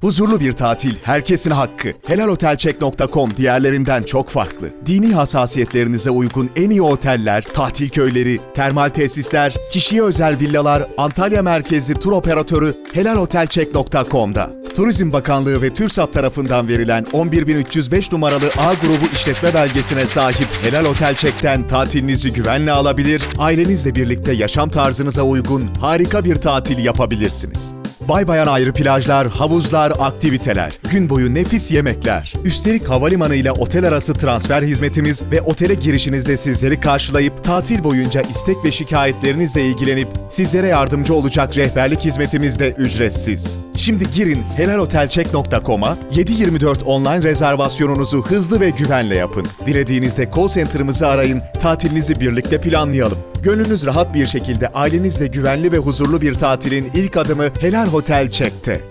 Huzurlu bir tatil herkesin hakkı. Helalotelcheck.com diğerlerinden çok farklı. Dini hassasiyetlerinize uygun en iyi oteller, tatil köyleri, termal tesisler, kişiye özel villalar, Antalya merkezli tur operatörü helalotelcheck.com'da. Turizm Bakanlığı ve TÜRSAP tarafından verilen 11305 numaralı A grubu işletme belgesine sahip Helal Otel Check'ten tatilinizi güvenle alabilir, ailenizle birlikte yaşam tarzınıza uygun harika bir tatil yapabilirsiniz. Bay bayan ayrı plajlar, havuzlar, aktiviteler, gün boyu nefis yemekler. Üstelik havalimanı ile otel arası transfer hizmetimiz ve otele girişinizde sizleri karşılayıp tatil boyunca istek ve şikayetlerinizle ilgilenip sizlere yardımcı olacak rehberlik hizmetimiz de ücretsiz. Şimdi girin helalotelcheck.com'a 7/24 online rezervasyonunuzu hızlı ve güvenle yapın. Dilediğinizde call center'ımızı arayın, tatilinizi birlikte planlayalım. Gönlünüz rahat bir şekilde ailenizle güvenli ve huzurlu bir tatilin ilk adımı Helal Hotel Check'te.